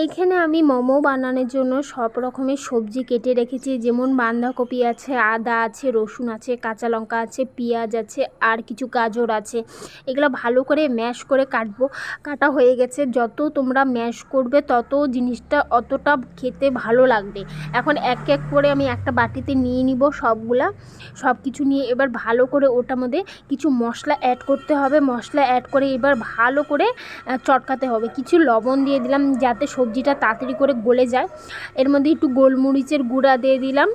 এইখানে আমি মোমো বানানোর জন্য সব রকমের সবজি কেটে রেখেছি। যেমন বাঁধাকপি আছে, আদা আছে, রসুন আছে, কাঁচা লঙ্কা আছে, পেঁয়াজ আছে, আর কিছু গাজর আছে। এগুলো ভালো করে ম্যাশ করে কাটবো। কাটা হয়ে গেছে। যত তোমরা ম্যাশ করবে, তত জিনিসটা অতটা খেতে ভালো লাগবে। এখন এক এক করে আমি একটা বাটিতে নিয়ে নিব সবগুলা। সব কিছু নিয়ে এবার ভালো করে ওটার মধ্যে কিছু মশলা অ্যাড করতে হবে। মশলা অ্যাড করে এবার ভালো করে চটকাতে হবে। কিছু লবণ দিয়ে দিলাম যাতে সবজিটা তাড়াতাড়ি করে গলে যায়। এর মধ্যে একটু গোলমরিচের গুঁড়া দিয়ে দিলাম।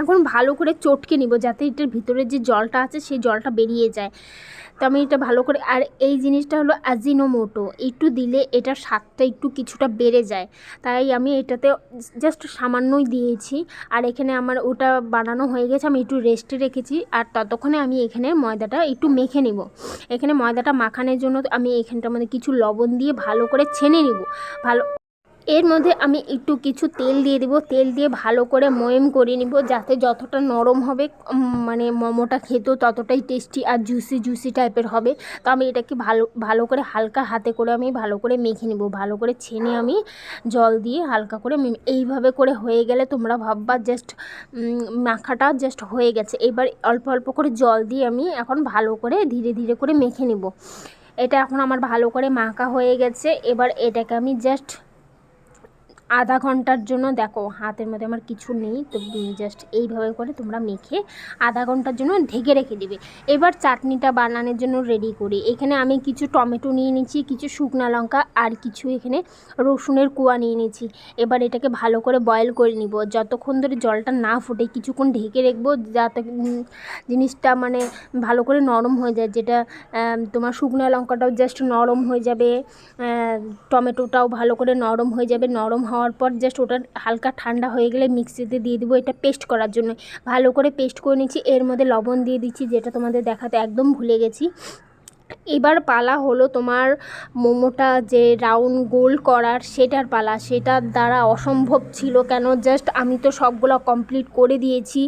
এখন ভালো করে চটকে নিব যাতে এটার ভিতরে যে জলটা আছে সেই জলটা বেরিয়ে যায়। তো আমি এটা ভালো করে, আর এই জিনিসটা হলো আজিনোমোটো একটু দিলে এটার স্বাদটা একটু কিছুটা বেড়ে যায়। তাই আমি এটাতে জাস্ট সামান্যই দিয়েছি। আর এখানে আমার ওটা বানানো হয়ে গেছে, আমি একটু রেস্টে রেখেছি। আর ততক্ষণে আমি এখানে ময়দাটা একটু মেখে নেব। এখানে ময়দাটা মাখানোর জন্য আমি এখানটার মধ্যে কিছু লবণ দিয়ে ভালো করে ছেনে নেব। ভালো এর মধ্যে আমি একটু কিছু তেল দিয়ে দেবো। তেল দিয়ে ভালো করে ময়েম করে নিব যাতে যতটা নরম হবে মানে মোমোটা খেতেও ততটাই টেস্টি আর জুসি জুসি টাইপের হবে। তো আমি এটাকে ভালো ভালো করে হালকা হাতে করে আমি ভালো করে মেখে নেব। ভালো করে ছেনে আমি জল দিয়ে হালকা করে এইভাবে করে হয়ে গেলে তোমরা ভাববা জাস্ট মাখাটা জাস্ট হয়ে গেছে। এবার অল্প অল্প করে জল দিয়ে আমি এখন ভালো করে ধীরে ধীরে করে মেখে নেব। এটা এখন আমার ভালো করে মাখা হয়ে গেছে। এবার এটাকে আমি জাস্ট আধা ঘণ্টার জন্য দেখো হাতের মধ্যে আমার কিছু নেই, তো জাস্ট এইভাবে করে তোমরা মেখে আধা ঘণ্টার জন্য ঢেকে রেখে দিবে। এবার চাটনিটা বানানোর জন্য রেডি করি। এখানে আমি কিছু টমেটো নিয়ে নিচ্ছি কিছু শুকনো লঙ্কা আর কিছু এখানে রসুনের কুয়া নিয়ে নিয়েছি। এবার এটাকে ভালো করে বয়েল করে নিব। যতক্ষণ ধরে জলটা না ফুটে কিছুক্ষণ ঢেকে রাখব, যাতে জিনিসটা মানে ভালো করে নরম হয়ে যায়। যেটা তোমার শুকনো লঙ্কাটাও জাস্ট নরম হয়ে যাবে টমেটোটাও ভালো করে নরম হয়ে যাবে, নরম হওয়ার পর জাস্ট ওটা হালকা ঠান্ডা হয়ে গেলে মিক্সিতে দিয়ে দেবো। এটা পেস্ট করার জন্য। ভালো করে পেস্ট করে নিচ্ছি। এর মধ্যে লবণ দিয়ে দিচ্ছি, যেটা তোমাদের দেখাতে একদম ভুলে গেছি। এবার পালা হলো তোমার মোমোটা যে রাউন্ড গোল করার, সেটার পালা। সেটার দ্বারা অসম্ভব ছিল কেন? জাস্ট আমি তো সবগুলো কমপ্লিট করে দিয়েছি।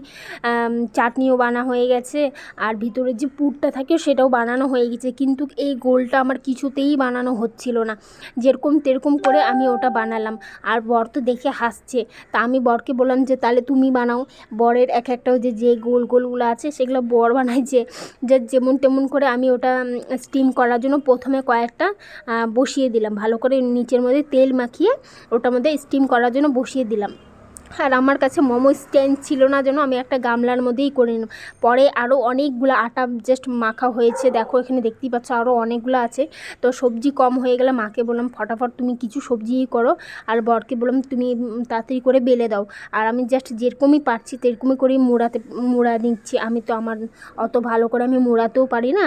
চাটনিও বানা হয়ে গেছে, আর ভিতরে যে পুরটা থাকে সেটাও বানানো হয়ে গেছে। কিন্তু এই গোলটা আমার কিছুতেই বানানো হচ্ছিল না। যেরকম তেরকম করে আমি ওটা বানালাম। আর বর তো দেখে হাসছে। তা আমি বরকে বললাম যে, তাহলে তুমি বানাও। বরের এক একটা যে যে গোল গোলগুলো আছে, সেগুলো বর বানাইছে যে যেমন তেমন করে আমি ওটা স্টিম করার জন্য প্রথমে কয়েকটা বসিয়ে দিলাম। ভালো করে নিচের মধ্যে তেল মাখিয়ে ওটার মধ্যে স্টিম করার জন্য বসিয়ে দিলাম। আর আমার কাছে মোমো স্ট্যান্ড ছিল না যেন আমি একটা গামলার মধ্যেই করে নিলাম। পরে আরও অনেকগুলো আটা জাস্ট মাখা হয়েছে। দেখো, এখানে দেখতেই পাচ্ছ আরও অনেকগুলো আছে। তো সবজি কম হয়ে গেলে মাকে বললাম, ফটাফট তুমি কিছু সবজিই করো। আর বরকে বললাম, তুমি তাড়াতাড়ি করে বেলে দাও। আর আমি জাস্ট যেরকমই পারছি সেরকমই করেই মোড়াতে, মোড়া নিচ্ছি আমি তো আমার অত ভালো করে আমি মোড়াতেও পারি না।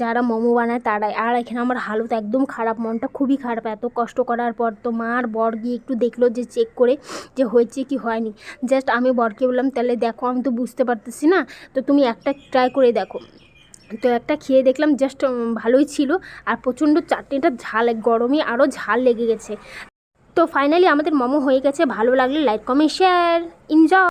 যারা মোমো বানায় তারাই আর এখানে আমার হালত একদম খারাপ, মনটা খুবই খারাপ। এত কষ্ট করার পর তো মা আর বর গিয়ে একটু দেখল যে চেক করে যে হয়েছে কি হয়নি। জাস্ট আমি বরকে বললাম, তাহলে দেখো, আমি তো বুঝতে পারতেছি না। তো তুমি একটা ট্রাই করে দেখো। তো একটা খেয়ে দেখলাম জাস্ট ভালোই ছিল। আর প্রচণ্ড চাটনিটা ঝাল গরমে আরও ঝাল লেগে গেছে। তো ফাইনালি আমাদের মোমো হয়ে গেছে। ভালো লাগলে লাইক কমেন্ট শেয়ার এনজয়